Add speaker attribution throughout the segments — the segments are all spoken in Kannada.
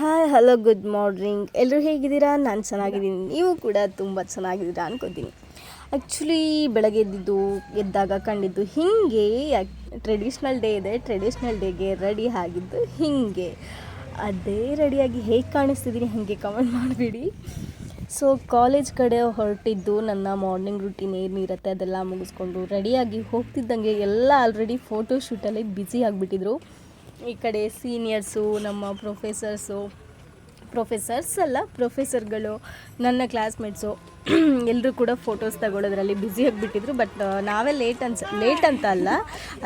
Speaker 1: ಹಾಯ್ ಹಲೋ ಗುಡ್ ಮಾರ್ನಿಂಗ್ ಎಲ್ಲರೂ ಹೇಗಿದ್ದೀರಾ? ನಾನು ಚೆನ್ನಾಗಿದ್ದೀನಿ. ನೀವು ಕೂಡ ತುಂಬ ಚೆನ್ನಾಗಿದ್ದೀರಾ ಅನ್ಕೋತೀನಿ. ಆ್ಯಕ್ಚುಲಿ ಬೆಳಗ್ಗೆ ಎದ್ದಿದ್ದು, ಎದ್ದಾಗ ಕಂಡಿದ್ದು ಹೀಗೆ ಟ್ರೆಡಿಷ್ನಲ್ ಡೇ ಇದೆ. ಟ್ರೆಡಿಷ್ನಲ್ ಡೇಗೆ ರೆಡಿ ಆಗಿದ್ದು ಹೀಗೆ. ಅದೇ ರೆಡಿಯಾಗಿ ಹೇಗೆ ಕಾಣಿಸ್ತಿದ್ದೀನಿ ಹಾಗೆ ಕಮೆಂಟ್ ಮಾಡಿಬಿಡಿ. ಸೊ ಕಾಲೇಜ್ ಕಡೆ ಹೊರಟಿದ್ದು ನನ್ನ ಮಾರ್ನಿಂಗ್ ರುಟೀನ್ ಏನಿರುತ್ತೆ ಅದೆಲ್ಲ ಮುಗಿಸ್ಕೊಂಡು ರೆಡಿಯಾಗಿ ಹೋಗ್ತಿದ್ದಂಗೆ ಎಲ್ಲ ಆಲ್ರೆಡಿ ಫೋಟೋ ಶೂಟಲ್ಲಿ ಬ್ಯುಸಿ ಆಗಿಬಿಟ್ಟಿದ್ರು. ಈ ಕಡೆ ಸೀನಿಯರ್ಸು ನಮ್ಮ ಪ್ರೊಫೆಸರ್ಸು ಪ್ರೊಫೆಸರ್ಸ್ ಅಲ್ಲ ಪ್ರೊಫೆಸರ್ಗಳು ನನ್ನ ಕ್ಲಾಸ್ಮೇಟ್ಸು ಎಲ್ಲರೂ ಕೂಡ ಫೋಟೋಸ್ ತಗೊಳ್ಳೋದ್ರಲ್ಲಿ ಬ್ಯುಸಿ ಆಗಿಬಿಟ್ಟಿದ್ರು. ಬಟ್ ನಾವೇ ಲೇಟ್ ಅನ್ಸ ಲೇಟ್ ಅಂತ ಅಲ್ಲ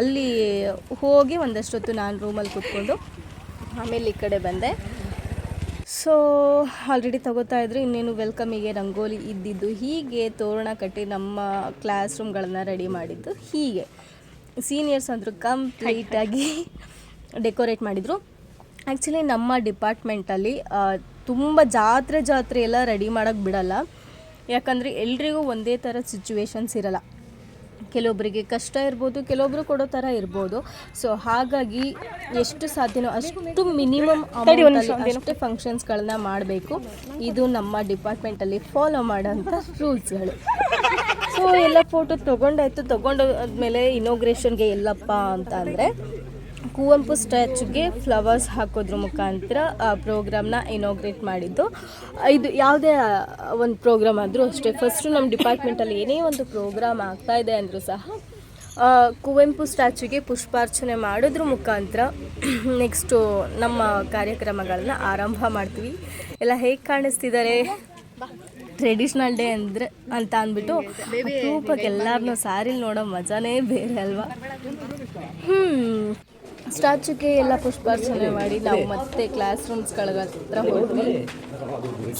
Speaker 1: ಅಲ್ಲಿ ಹೋಗಿ ಒಂದಷ್ಟೊತ್ತು ನಾನು ರೂಮಲ್ಲಿ ಕೂತ್ಕೊಂಡು ಆಮೇಲೆ ಈ ಕಡೆ ಬಂದೆ. ಸೊ ಆಲ್ರೆಡಿ ತಗೋತಾ ಇದ್ರು ಇನ್ನೇನು ವೆಲ್ಕಮಿಗೆ ರಂಗೋಲಿ ಇದ್ದಿದ್ದು ಹೀಗೆ ತೋರಣ ಕಟ್ಟಿ ನಮ್ಮ ಕ್ಲಾಸ್ ರೂಮ್ಗಳನ್ನು ರೆಡಿ ಮಾಡಿದ್ದು ಹೀಗೆ. ಸೀನಿಯರ್ಸ್ ಅಂದರು ಕಂಪ್ಲೀಟಾಗಿ ಡೆಕೋರೇಟ್ ಮಾಡಿದರು. ಆ್ಯಕ್ಚುಲಿ ನಮ್ಮ ಡಿಪಾರ್ಟ್ಮೆಂಟಲ್ಲಿ ತುಂಬ ಜಾತ್ರೆ ಜಾತ್ರೆ ಎಲ್ಲ ರೆಡಿ ಮಾಡೋಕ್ಕೆ ಬಿಡಲ್ಲ. ಯಾಕಂದರೆ ಎಲ್ರಿಗೂ ಒಂದೇ ಥರ ಸಿಚುವೇಶನ್ಸ್ ಇರಲ್ಲ. ಕೆಲವೊಬ್ಬರಿಗೆ ಕಷ್ಟ ಇರ್ಬೋದು ಕೆಲವೊಬ್ಬರು ಕೊಡೋ ಥರ ಇರ್ಬೋದು. ಸೊ ಹಾಗಾಗಿ ಎಷ್ಟು ಸಾಧ್ಯನೋ ಅಷ್ಟು ಮಿನಿಮಮ್ ಅಷ್ಟೇ ಫಂಕ್ಷನ್ಸ್ಗಳನ್ನ ಮಾಡಬೇಕು. ಇದು ನಮ್ಮ ಡಿಪಾರ್ಟ್ಮೆಂಟಲ್ಲಿ ಫಾಲೋ ಮಾಡೋಂಥ ರೂಲ್ಸ್ಗಳು ಸೊ ಎಲ್ಲ ಫೋಟೋ ತೊಗೊಂಡಾಯ್ತು. ತೊಗೊಂಡಾದ್ಮೇಲೆ ಇನೋಗ್ರೇಷನ್ಗೆ ಎಲ್ಲಪ್ಪ ಅಂತ ಅಂದರೆ ಕುವೆಂಪು ಸ್ಟ್ಯಾಚುಗೆ ಫ್ಲವರ್ಸ್ ಹಾಕೋದ್ರ ಮುಖಾಂತರ ಪ್ರೋಗ್ರಾಮ್ನ ಇನಾಗ್ರೇಟ್ ಮಾಡಿದ್ದು. ಇದು ಯಾವುದೇ ಒಂದು ಪ್ರೋಗ್ರಾಮ್ ಆದರೂ ಅಷ್ಟೇ. ಫಸ್ಟು ನಮ್ಮ ಡಿಪಾರ್ಟ್ಮೆಂಟಲ್ಲಿ ಏನೇ ಒಂದು ಪ್ರೋಗ್ರಾಮ್ ಆಗ್ತಾ ಇದೆ ಅಂದರೂ ಸಹ ಕುವೆಂಪು ಸ್ಟ್ಯಾಚುಗೆ ಪುಷ್ಪಾರ್ಚನೆ ಮಾಡೋದ್ರ ಮುಖಾಂತರ ನೆಕ್ಸ್ಟು ನಮ್ಮ ಕಾರ್ಯಕ್ರಮಗಳನ್ನ ಆರಂಭ ಮಾಡ್ತೀವಿ. ಎಲ್ಲ ಹೇಗೆ ಕಾಣಿಸ್ತಿದ್ದಾರೆ ಟ್ರೆಡಿಷ್ನಲ್ ಡೇ ಅಂದರೆ ಅಂತ ಅಂದ್ಬಿಟ್ಟು ಅಪರೂಪಕ್ಕೆ ಎಲ್ಲರನ್ನೂ ಸ್ಯಾರಿಲಿ ನೋಡೋ ಮಜಾನೇ ಬೇರೆ ಅಲ್ವಾ? ಹ್ಞೂ ಸ್ಟ್ಯಾಚುಗೆ ಎಲ್ಲ ಪುಷ್ಪಾರ್ಚನೆ ಮಾಡಿ ನಾವು ಮತ್ತೆ ಕ್ಲಾಸ್ ರೂಮ್ಸ್ಗಳ ಹತ್ರ ಹೋದ್ವಿ.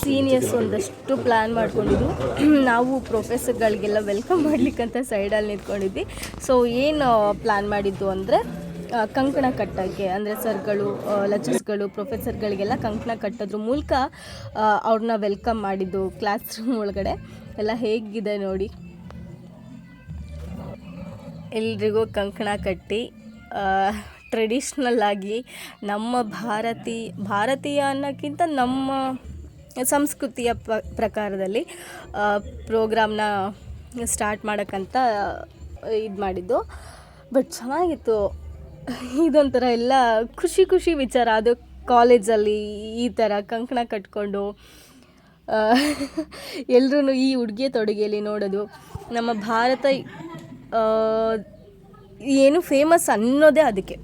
Speaker 1: ಸೀನಿಯರ್ಸ್ ಒಂದಷ್ಟು ಪ್ಲ್ಯಾನ್ ಮಾಡ್ಕೊಂಡಿದ್ವಿ. ನಾವು ಪ್ರೊಫೆಸರ್ಗಳಿಗೆಲ್ಲ ವೆಲ್ಕಮ್ ಮಾಡ್ಲಿಕ್ಕಂತ ಸೈಡಲ್ಲಿ ನಿಂತ್ಕೊಂಡಿದ್ವಿ. ಸೊ ಏನು ಪ್ಲ್ಯಾನ್ ಮಾಡಿದ್ದು ಅಂದರೆ ಕಂಕಣ ಕಟ್ಟೋಕ್ಕೆ, ಅಂದರೆ ಸರ್ಗಳು ಲೆಕ್ಚರ್ಸ್ಗಳು ಪ್ರೊಫೆಸರ್ಗಳಿಗೆಲ್ಲ ಕಂಕಣ ಕಟ್ಟೋದ್ರ ಮೂಲಕ ಅವ್ರನ್ನ ವೆಲ್ಕಮ್ ಮಾಡಿದ್ದು ಕ್ಲಾಸ್ ರೂಮ್ ಒಳಗಡೆ. ಎಲ್ಲ ಹೇಗಿದೆ ನೋಡಿ. ಎಲ್ರಿಗೂ ಕಂಕಣ ಕಟ್ಟಿ ಟ್ರೆಡಿಷ್ನಲ್ ಆಗಿ ನಮ್ಮ ಭಾರತಿ, ಭಾರತೀಯ ಅನ್ನೋಕ್ಕಿಂತ ನಮ್ಮ ಸಂಸ್ಕೃತಿಯ ಪ್ರಕಾರದಲ್ಲಿ ಪ್ರೋಗ್ರಾಮ್ನ ಸ್ಟಾರ್ಟ್ ಮಾಡೋಕ್ಕಂತ ಇದು ಮಾಡಿದ್ದು. ಬಟ್ ಚೆನ್ನಾಗಿತ್ತು. ಇದೊಂಥರ ಎಲ್ಲ ಖುಷಿ ಖುಷಿ ವಿಚಾರ. ಅದು ಕಾಲೇಜಲ್ಲಿ ಈ ಥರ ಕಂಕಣ ಕಟ್ಕೊಂಡು ಎಲ್ಲರೂ ಈ ಉಡುಗೆ ತೊಡುಗೆಯಲ್ಲಿ ನೋಡೋದು. ನಮ್ಮ ಭಾರತ ಏನು ಫೇಮಸ್ ಅನ್ನೋದೇ ಅದಕ್ಕೆ.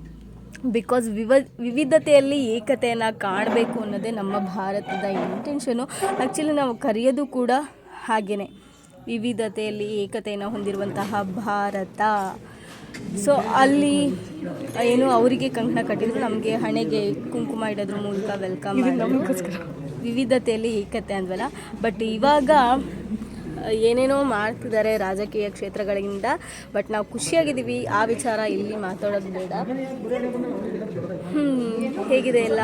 Speaker 1: ಬಿಕಾಸ್ ವಿವ ವಿವಿಧತೆಯಲ್ಲಿ ಏಕತೆಯನ್ನು ಕಾಣಬೇಕು ಅನ್ನೋದೇ ನಮ್ಮ ಭಾರತದ ಇಂಟೆನ್ಷನು ಆ್ಯಕ್ಚುಲಿ ನಾವು ಕರೆಯೋದು ಕೂಡ ಹಾಗೇ ವಿವಿಧತೆಯಲ್ಲಿ ಏಕತೆಯನ್ನು ಹೊಂದಿರುವಂತಹ ಭಾರತ. ಸೊ ಅಲ್ಲಿ ಏನು ಅವರಿಗೆ ಕಂಕಣ ಕಟ್ಟಿದ್ರು ನಮಗೆ ಹಣೆಗೆ ಕುಂಕುಮ ಇಡೋದ್ರ ಮೂಲಕ ವೆಲ್ಕಮ್ ವಿವಿಧತೆಯಲ್ಲಿ ಏಕತೆ ಅಂದ್ವಲ್ಲ. ಬಟ್ ಇವಾಗ ಏನೇನೋ ಮಾಡ್ತಿದ್ದಾರೆ ರಾಜಕೀಯ ಕ್ಷೇತ್ರಗಳಿಂದ ಬಟ್ ನಾವು ಖುಷಿಯಾಗಿದ್ದೀವಿ. ಆ ವಿಚಾರ ಇಲ್ಲಿ ಮಾತಾಡೋದು ಬೇಡ. ಹ್ಮ್, ಹೇಗಿದೆ ಎಲ್ಲ?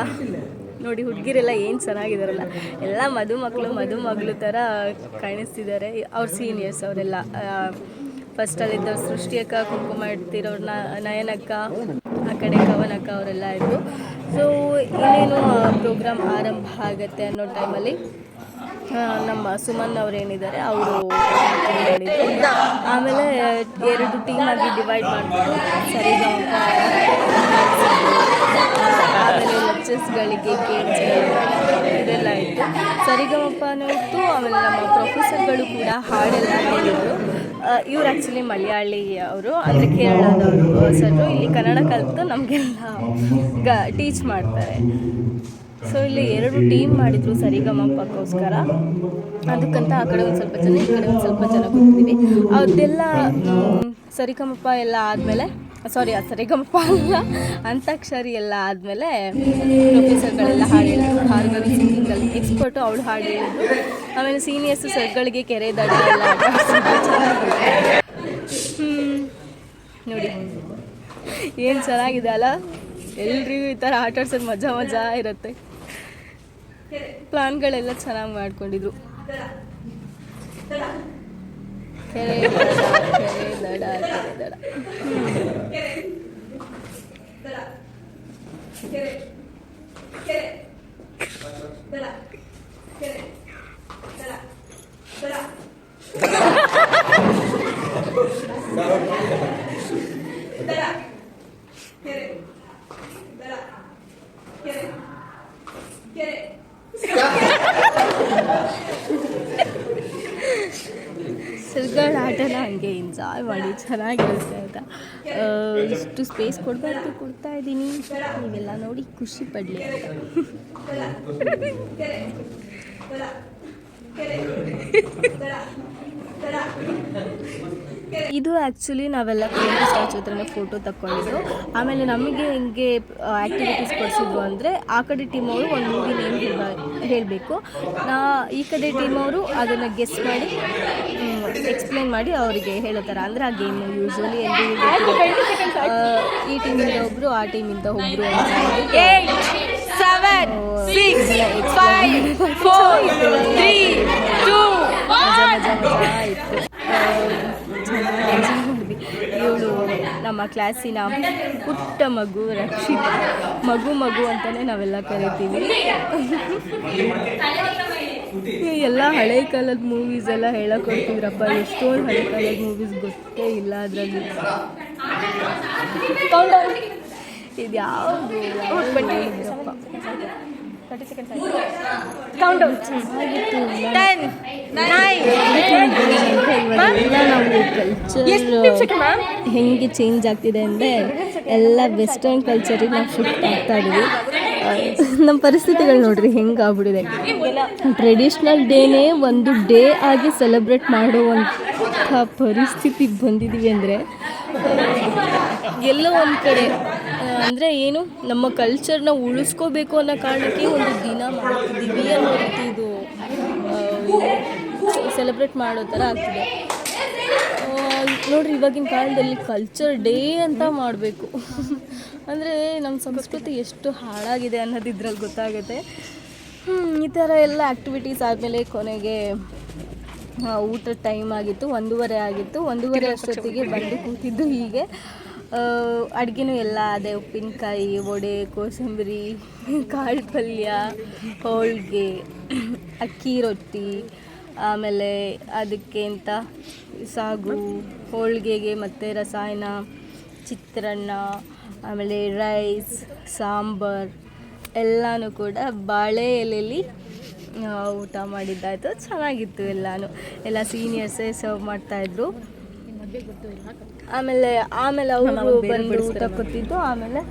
Speaker 1: ನೋಡಿ ಹುಡುಗಿರೆಲ್ಲ ಏನು ಚೆನ್ನಾಗಿದಾರಲ್ಲ ಎಲ್ಲ ಮದುಮಕ್ಕಳು ಮದುಮಗಳು ಥರ ಕಾಣಿಸ್ತಿದ್ದಾರೆ. ಅವ್ರ ಸೀನಿಯರ್ಸ್ ಅವರೆಲ್ಲ. ಫಸ್ಟಲ್ಲಿದ್ದ ಸೃಷ್ಟಿಯಕ್ಕ ಕುಂಕುಮ ಇಡ್ತಿರೋರ್ನ ನಯನಕ್ಕ ಆ ಕಡೆ ಕವನಕ್ಕ ಅವರೆಲ್ಲ ಇದ್ದು ಸೊ ಇನ್ನೇನು ಪ್ರೋಗ್ರಾಮ್ ಆರಂಭ ಆಗುತ್ತೆ ಅನ್ನೋ ಟೈಮಲ್ಲಿ ನಮ್ಮ ಸುಮನ್ ಅವ್ರು ಏನಿದ್ದಾರೆ ಅವರು ಆಮೇಲೆ ಎರಡು ಟೀಮ್ ಆಗಿ ಡಿವೈಡ್ ಮಾಡಿಬಿಟ್ಟು ಸರಿ ಆಮೇಲೆ ಲೆಕ್ಚರ್ಸ್ಗಳಿಗೆ ಗೇಮ್ಸ್ ಇದೆಲ್ಲ ಇತ್ತು. ಸರಿಗಮಪ್ಪನೂ ಇತ್ತು ಆಮೇಲೆ ನಮ್ಮ ಪ್ರೊಫೆಸರ್ಗಳು ಕೂಡ ಹಾಡೆಲ್ಲ ಹೇಳಿದ್ರು. ಇವ್ರು ಆ್ಯಕ್ಚುಲಿ ಮಲಯಾಳಿ ಅವರು, ಅಂದರೆ ಕೇರಳದವರು. ಸರ್ ಇಲ್ಲಿ ಕನ್ನಡ ಕಲಿತು ನಮಗೆಲ್ಲ ಗ ಟೀಚ್ ಮಾಡ್ತಾರೆ. ಸೊ ಇಲ್ಲಿ ಎರಡು ಟೀಮ್ ಮಾಡಿದ್ರು ಸರಿಗಮಪ್ಪಕ್ಕೋಸ್ಕರ ಅದಕ್ಕಂತ ಆ ಕಡೆ ಒಂದು ಸ್ವಲ್ಪ ಜನ, ಈ ಕಡೆ ಒಂದು ಸ್ವಲ್ಪ ಜನ ಕೂತಿದ್ವಿ. ಅದೆಲ್ಲ ಸರಿಗಮಪ್ಪ ಸರಿಗಮಪ ಎಲ್ಲ ಆದಮೇಲೆ ಸಾರಿ ಆ ಸರಿಗಮಪ್ಪ ಅಲ್ಲ ಅಂತಾಕ್ಷರಿ ಎಲ್ಲ ಆದಮೇಲೆ ಪ್ರೊಫೆಸರ್ಗಳೆಲ್ಲ ಹಾಡು ಹೇಳಿದ್ರು ಭಾರ್ಗವಿ ಸಿಂಗಿಂಗಲ್ಲಿ ಎಕ್ಸ್ಪರ್ಟು ಅವಳು ಹಾಡು ಆಮೇಲೆ ಸೀನಿಯರ್ಸ್ ಸರ್ಗಳಿಗೆ ಕೆರೆ ದಾಡಿ ಎಲ್ಲ. ನೋಡಿ. ಏನು ಚೆನ್ನಾಗಿದೆ ಅಲ್ಲ? ಎಲ್ರಿಗೂ ಈ ಥರ ಆಟ ಆಡ್ಸೋದು ಮಜಾ ಮಜಾ ಇರುತ್ತೆ. ಪ್ಲಾನ್ಗಳೆಲ್ಲ ಚೆನ್ನಾಗಿ ಮಾಡ್ಕೊಂಡಿದ್ರು ದಡ ದಡ ಕೆರೆ ದಡ ಸಿಲ್ಗಡ್ ಆಟನ ಹಂಗೆ ಎಂಜಾಯ್ ಮಾಡಿ, ಚೆನ್ನಾಗಿರುತ್ತೆ ಆಯಿತಾ ಇಷ್ಟು ಸ್ಪೇಸ್ ಕೊಡಬಾರ್ದು ಕೊಡ್ತಾ ಇದ್ದೀನಿ. ನೀವೆಲ್ಲ ನೋಡಿ ಖುಷಿ ಪಡಲಿ. ಅಂತ ಇದು ಆ್ಯಕ್ಚುಲಿ ನಾವೆಲ್ಲ ಕುವೆಂಪು ಸ್ಟ್ಯಾಚು ಹತ್ರನೇ ಫೋಟೋ ತಕ್ಕೊಂಡಿದ್ದು. ಆಮೇಲೆ ನಮಗೆ ಹಿಂಗೆ ಆ್ಯಕ್ಟಿವಿಟೀಸ್ ಕೊಡಿಸಿದ್ರು ಅಂದರೆ ಆ ಕಡೆ ಟೀಮ್ ಅವರು ಒಂದು ಮೂವಿ ನೇಮ್ ಹೇಳಬೇಕು. ನಾ ಈ ಕಡೆ ಟೀಮ್ ಅವರು ಅದನ್ನು ಗೆಸ್ ಮಾಡಿ ಎಕ್ಸ್ಪ್ಲೇನ್ ಮಾಡಿ ಅವರಿಗೆ ಹೇಳೋ ಥರ ಅಂದರೆ ಆ ಗೇಮ್ ಯೂಶ್ವಲಿ ಎಲ್ಲರಿಗೂ ಈ ಟೀಮಿಂದ ಒಬ್ಬರು ಆ ಟೀಮಿಂದ ಒಬ್ಬರು ಮಜಾ ಮಜಾ ಇವಳು ನಮ್ಮ ಕ್ಲಾಸಿನ ಪುಟ್ಟ ಮಗು ರಕ್ಷಿತ ಮಗು ಮಗು ಅಂತಲೇ ನಾವೆಲ್ಲ ಕರಿತೀವಿ. ಎಲ್ಲ ಹಳೆ ಕಾಲದ ಮೂವೀಸ್ ಎಲ್ಲ ಹೇಳಕ್ ಕೊಡ್ತಿದ್ರಪ್ಪ ಎಷ್ಟೊಂದು ಹಳೆ ಕಾಲದ ಮೂವೀಸ್ ಗೊತ್ತೇ ಇಲ್ಲ ಅದರಲ್ಲಿ. ಇದು ಯಾವುದು. ಚೆನ್ನಾಗಿತ್ತು ನಾವು ಕಲ್ಚರ್ ಹೆಂಗೆ ಚೇಂಜ್ ಆಗ್ತಿದೆ ಅಂದರೆ ಎಲ್ಲ ವೆಸ್ಟರ್ನ್ ಕಲ್ಚರಿಗೆ ನಾವು ಶಿಫ್ಟ್ ಆಗ್ತಾ ಇದೀವಿ. ನಮ್ಮ ಪರಿಸ್ಥಿತಿಗಳು ನೋಡ್ರಿ ಹೆಂಗೆ ಆಗ್ಬಿಡಿದೆ ಟ್ರೆಡಿಷ್ನಲ್ ಡೇನೇ ಒಂದು ಡೇ ಆಗಿ ಸೆಲೆಬ್ರೇಟ್ ಮಾಡುವಂಥ ಪರಿಸ್ಥಿತಿಗೆ ಬಂದಿದ್ದೀವಿ ಅಂದರೆ, ಎಲ್ಲೋ ಒಂದು ಕಡೆ ಅಂದರೆ ಏನು, ನಮ್ಮ ಕಲ್ಚರ್ನ ಉಳಿಸ್ಕೋಬೇಕು ಅನ್ನೋ ಕಾರಣಕ್ಕೆ ಒಂದು ದಿನ ಮಾಡ್ತಿದ್ದೀವಿ ಅನ್ನೋ ರೀತಿ ಇದು ಸೆಲೆಬ್ರೇಟ್ ಮಾಡೋ ಥರ ಆಗ್ತಿದೆ. ನೋಡ್ರಿ ಇವಾಗಿನ ಕಾಲದಲ್ಲಿ ಕಲ್ಚರ್ ಡೇ ಅಂತ ಮಾಡಬೇಕು. ಅಂದರೆ ನಮ್ಮ ಸಂಸ್ಕೃತಿ ಎಷ್ಟು ಹಾಳಾಗಿದೆ ಅನ್ನೋದು ಇದ್ರಲ್ಲಿ ಗೊತ್ತಾಗುತ್ತೆ. ಈ ಥರ ಎಲ್ಲ ಆ್ಯಕ್ಟಿವಿಟೀಸ್ ಆದಮೇಲೆ ಕೊನೆಗೆ ಊಟದ ಟೈಮ್ ಆಗಿತ್ತು, ಒಂದೂವರೆ ಆಗಿತ್ತು. ಒಂದೂವರೆ ಅಷ್ಟೊತ್ತಿಗೆ ಬಂದು ಕೂತಿದ್ದು ಹೀಗೆ. ಅಡುಗೆನೂ ಎಲ್ಲ ಅದೇ, ಉಪ್ಪಿನಕಾಯಿ, ವಡೆ, ಕೋಸಂಬರಿ, ಕಾಳು ಪಲ್ಯ, ಹೋಳಿಗೆ, ಅಕ್ಕಿ ರೊಟ್ಟಿ ಆಮೇಲೆ ಅದಕ್ಕೆ ಅಂತ ಸಾಗು ಹೋಳಿಗೆಗೆ ಮತ್ತು ರಸಾಯನ ಚಿತ್ರಾನ್ನ ಆಮೇಲೆ ರೈಸ್ ಸಾಂಬಾರು ಎಲ್ಲನೂ ಕೂಡ ಬಾಳೆ ಎಲೆಯಲ್ಲಿ ಊಟ ಮಾಡಿದ್ದಾಯಿತು. ಚೆನ್ನಾಗಿತ್ತು ಎಲ್ಲನೂ. ಎಲ್ಲ ಸೀನಿಯರ್ಸೇ ಸರ್ವ್ ಮಾಡ್ತಾಯಿದ್ರು ಆಮೇಲೆ ಆಮೇಲೆ ಅವರು ಬಂದು ಊಟ ಕೊಟ್ಟಿದ್ದು. ಆಮೇಲೆ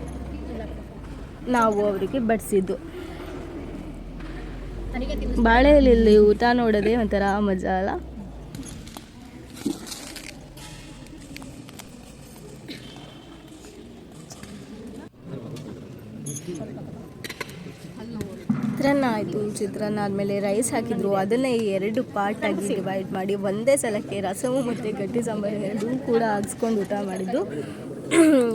Speaker 1: ನಾವು ಅವರಿಗೆ ಬಡಿಸಿದ್ದು. ಬಾಳೆ ಎಲೆಯಲ್ಲಿ ಊಟ ನೋಡೋದೇ ಒಂಥರ ಮಜಾ ಅಲ್ಲ? ಚಿತ್ರಾನ್ನ ಆಯಿತು. ಚಿತ್ರಾನ್ನ ಆದಮೇಲೆ ರೈಸ್ ಹಾಕಿದ್ರು. ಅದನ್ನೇ ಎರಡು ಪಾರ್ಟ್ ಆಗಿ ಡಿವೈಡ್ ಮಾಡಿ ಒಂದೇ ಸಲಕ್ಕೆ ರಸವು ಮತ್ತು ಗಟ್ಟಿ ಸಾಂಬಾರು ಎರಡೂ ಕೂಡ ಹಾಕ್ಸ್ಕೊಂಡು ಊಟ ಮಾಡಿದ್ದು.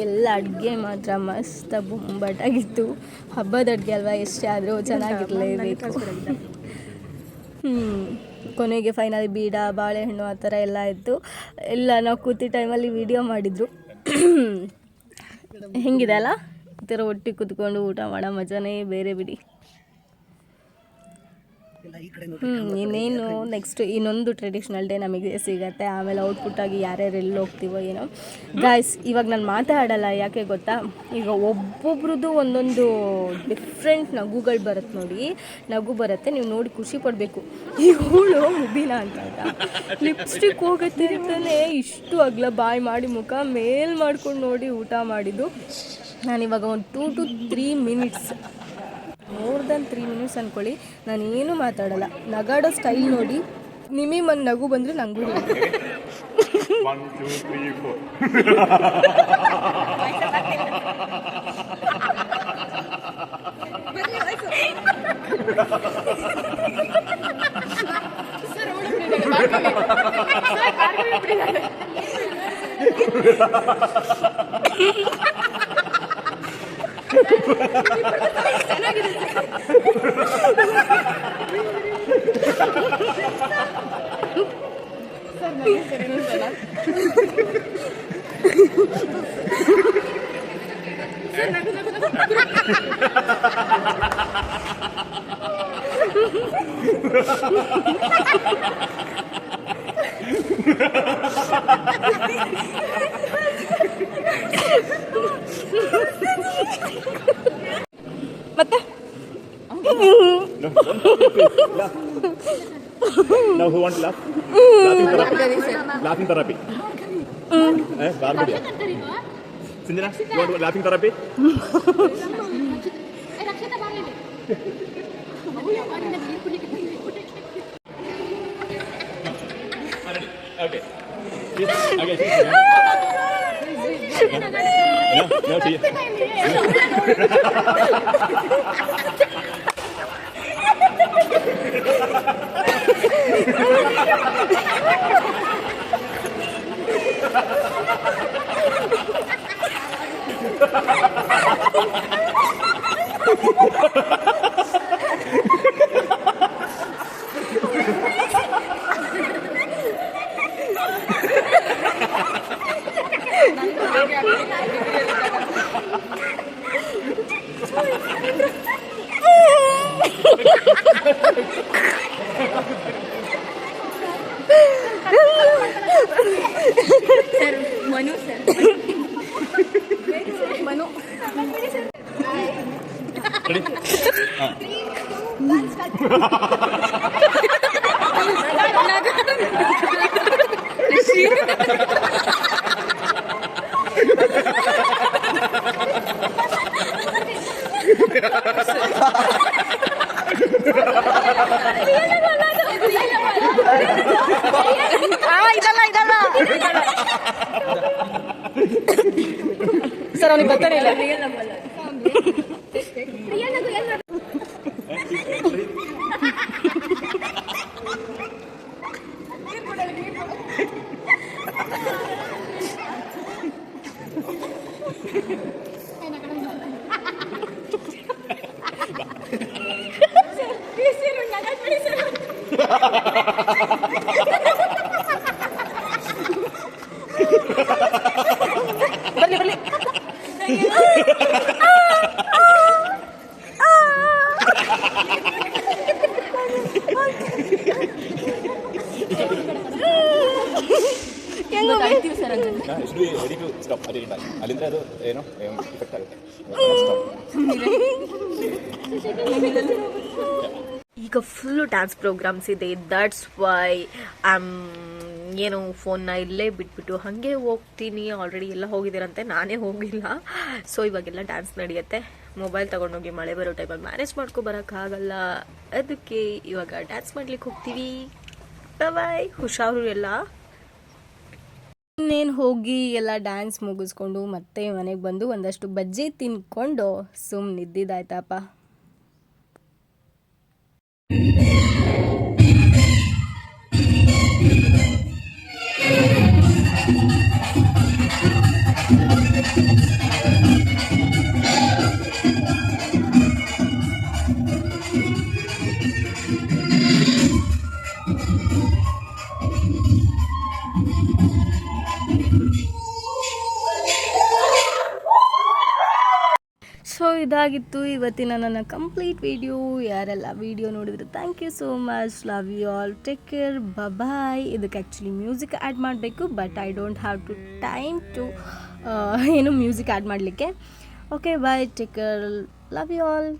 Speaker 1: ಎಲ್ಲ ಅಡುಗೆ ಮಾತ್ರ ಮಸ್ತ ಬೊಂಬಾಟಾಗಿತ್ತು. ಹಬ್ಬದ ಅಡುಗೆ ಅಲ್ವಾ ಎಷ್ಟೇ ಆದರೂ ಚೆನ್ನಾಗಿರಲೇಬೇಕು ಹ್ಞೂ ಕೊನೆಗೆ ಫೈನಲ್ ಬೀಡ ಬಾಳೆಹಣ್ಣು ಆ ಥರ ಎಲ್ಲ ಇತ್ತು ಎಲ್ಲ ನಾವು ಕೂತಿ ಟೈಮಲ್ಲಿ ವಿಡಿಯೋ ಮಾಡಿದರು. ಹೆಂಗಿದೆ ಅಲ್ಲ? ಈ ಥರ ಒಟ್ಟಿಗೆ ಕೂತ್ಕೊಂಡು ಊಟ ಮಾಡೋ ಮಜಾನೇ ಬೇರೆ ಬಿಡಿ. ಇನ್ನೇನು ನೆಕ್ಸ್ಟ್ ಇನ್ನೊಂದು ಟ್ರೆಡಿಷ್ನಲ್ ಡೇ ನಮಗೆ ಸಿಗತ್ತೆ. ಆಮೇಲೆ ಔಟ್ಪುಟ್ ಆಗಿ ಯಾರ್ಯಾರು ಎಲ್ಲಿ ಹೋಗ್ತೀವೋ ಏನೋ. ಗಾಯ್ಸ್ ಇವಾಗ ನಾನು ಮಾತಾಡಲ್ಲ ಯಾಕೆ ಗೊತ್ತಾ? ಈಗ ಒಬ್ಬೊಬ್ರದ್ದು ಒಂದೊಂದು ಡಿಫ್ರೆಂಟ್ ನಗುಗಳು ಬರುತ್ತೆ ನೋಡಿ. ನಗು ಬರುತ್ತೆ ನೀವು ನೋಡಿ ಖುಷಿ ಪಡಬೇಕು. ಇವಳು ಮುಬಿನ ಅಂತ ಲಿಪ್ಸ್ಟಿಕ್ ಹೋಗುತ್ತೆ ಅಂತಲೇ ಇಷ್ಟು ಅಗ್ಲ ಬಾಯ್ ಮಾಡಿ ಮುಖ ಮೇಲ್ ಮಾಡ್ಕೊಂಡು ನೋಡಿ ಊಟ ಮಾಡಿದ್ದು. ನಾನಿವಾಗ ಒಂದು two to three minutes more than three minutes ಅನ್ಕೊಳ್ಳಿ. ನಾನು ಏನು ಮಾತಾಡಲ್ಲ. ನಗಾಡೋ ಸ್ಟೈಲ್ ನೋಡಿ ನಿಮಿ ಮನ್ ನಗು ಬಂದರೆ ನಂಗೂ sana
Speaker 2: gitu Sarnanya serius banget
Speaker 1: Sen aku takut aku
Speaker 2: Now who wants laugh? Laughing therapy. Laughing therapy. Eh, Barbody. Sinjana, you want laughing therapy? Okay. Okay. Yeah, no, Ha ha ha ha! See. Ready?
Speaker 1: ಇದಲ್ಲ ಇದಲ್ಲ ಸರ್ ಅವನಿಗೆ ಬರ್ತಾನೆ ಇಲ್ಲ ಬರ್ಲಿ
Speaker 2: ಏನೋ ಇಫೆಕ್ಟ್ ಆಗುತ್ತೆ
Speaker 3: ಈಗ ಫುಲ್ಲು ಡ್ಯಾನ್ಸ್ ಪ್ರೋಗ್ರಾಮ್ಸ್ ಇದೆ. ದಟ್ಸ್ ವೈ ಆಮ್ ಏನು ಫೋನ್ನ ಇಲ್ಲೇ ಬಿಟ್ಬಿಟ್ಟು ಹಾಗೆ ಹೋಗ್ತೀನಿ. ಆಲ್ರೆಡಿ ಎಲ್ಲ ಹೋಗಿದ್ದೀರಂತೆ. ನಾನೇ ಹೋಗಿಲ್ಲ. ಸೊ ಇವಾಗೆಲ್ಲ ಡ್ಯಾನ್ಸ್ ನಡೆಯುತ್ತೆ. ಮೊಬೈಲ್ ತೊಗೊಂಡೋಗಿ ಮಳೆ ಬರೋ ಟೈಮಲ್ಲಿ ಮ್ಯಾನೇಜ್ ಮಾಡ್ಕೊ ಬರೋಕ್ಕಾಗಲ್ಲ. ಅದಕ್ಕೆ ಇವಾಗ ಡ್ಯಾನ್ಸ್ ಮಾಡ್ಲಿಕ್ಕೆ ಹೋಗ್ತೀವಿ. ಬಾಯ್ ಹುಷಾರು ಎಲ್ಲ.
Speaker 1: ಇನ್ನೇನು ಹೋಗಿ ಎಲ್ಲ ಡ್ಯಾನ್ಸ್ ಮುಗಿಸ್ಕೊಂಡು ಮತ್ತೆ ಮನೆಗೆ ಬಂದು ಒಂದಷ್ಟು ಬಜ್ಜಿ ತಿನ್ಕೊಂಡು ಸುಮ್ಮನೆ ಇದ್ದಿದ್ದಾಯ್ತಪ್ಪ ಸೊ ಇದಾಗಿತ್ತು ಇವತ್ತಿನ ನನ್ನ ಕಂಪ್ಲೀಟ್ ವಿಡಿಯೋ ಯಾರೆಲ್ಲ ವಿಡಿಯೋ ನೋಡಿದ್ರು thank you so much love you all take care bye ಇದಕ್ಕೆ ಆ್ಯಕ್ಚುಲಿ ಮ್ಯೂಸಿಕ್ ಆ್ಯಡ್ ಮಾಡಬೇಕು but I don't have to time to ಏನು ಮ್ಯೂಸಿಕ್ ಆ್ಯಡ್ ಮಾಡಲಿಕ್ಕೆ. Okay bye take care love you all